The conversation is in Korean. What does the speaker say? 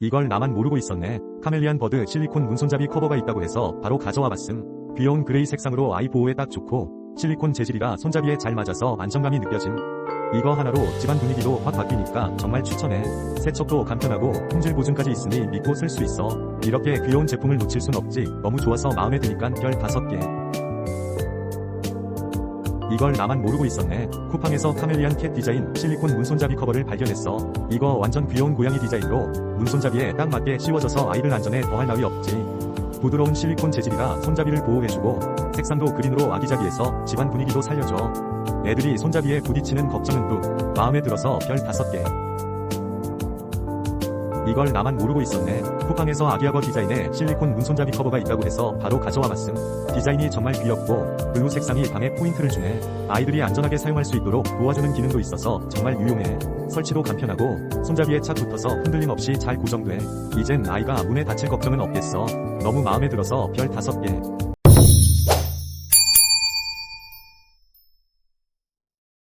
이걸 나만 모르고 있었네. 카멜리안 버드 실리콘 문손잡이 커버가 있다고 해서 바로 가져와 봤음. 귀여운 그레이 색상으로 아이 보호에 딱 좋고 실리콘 재질이라 손잡이에 잘 맞아서 안정감이 느껴짐. 이거 하나로 집안 분위기도 확 바뀌니까 정말 추천해. 세척도 간편하고 품질 보증까지 있으니 믿고 쓸 수 있어. 이렇게 귀여운 제품을 놓칠 순 없지. 너무 좋아서 마음에 드니까 별 5개. 이걸 나만 모르고 있었네. 쿠팡에서 카멜리안 캣 디자인 실리콘 문손잡이 커버를 발견했어. 이거 완전 귀여운 고양이 디자인으로 문손잡이에 딱 맞게 씌워져서 아이를 안전에 더할 나위 없지. 부드러운 실리콘 재질이라 손잡이를 보호해주고 색상도 그린으로 아기자기해서 집안 분위기도 살려줘. 애들이 손잡이에 부딪히는 걱정은 뚝. 마음에 들어서 별 5개. 이걸 나만 모르고 있었네. 쿠팡에서 아기아거 디자인의 실리콘 문손잡이 커버가 있다고 해서 바로 가져와 봤음. 디자인이 정말 귀엽고 블루 색상이 방에 포인트를 주네. 아이들이 안전하게 사용할 수 있도록 도와주는 기능도 있어서 정말 유용해. 설치도 간편하고 손잡이에 착 붙어서 흔들림 없이 잘 고정돼. 이젠 아이가 문에 다칠 걱정은 없겠어. 너무 마음에 들어서 별 5개.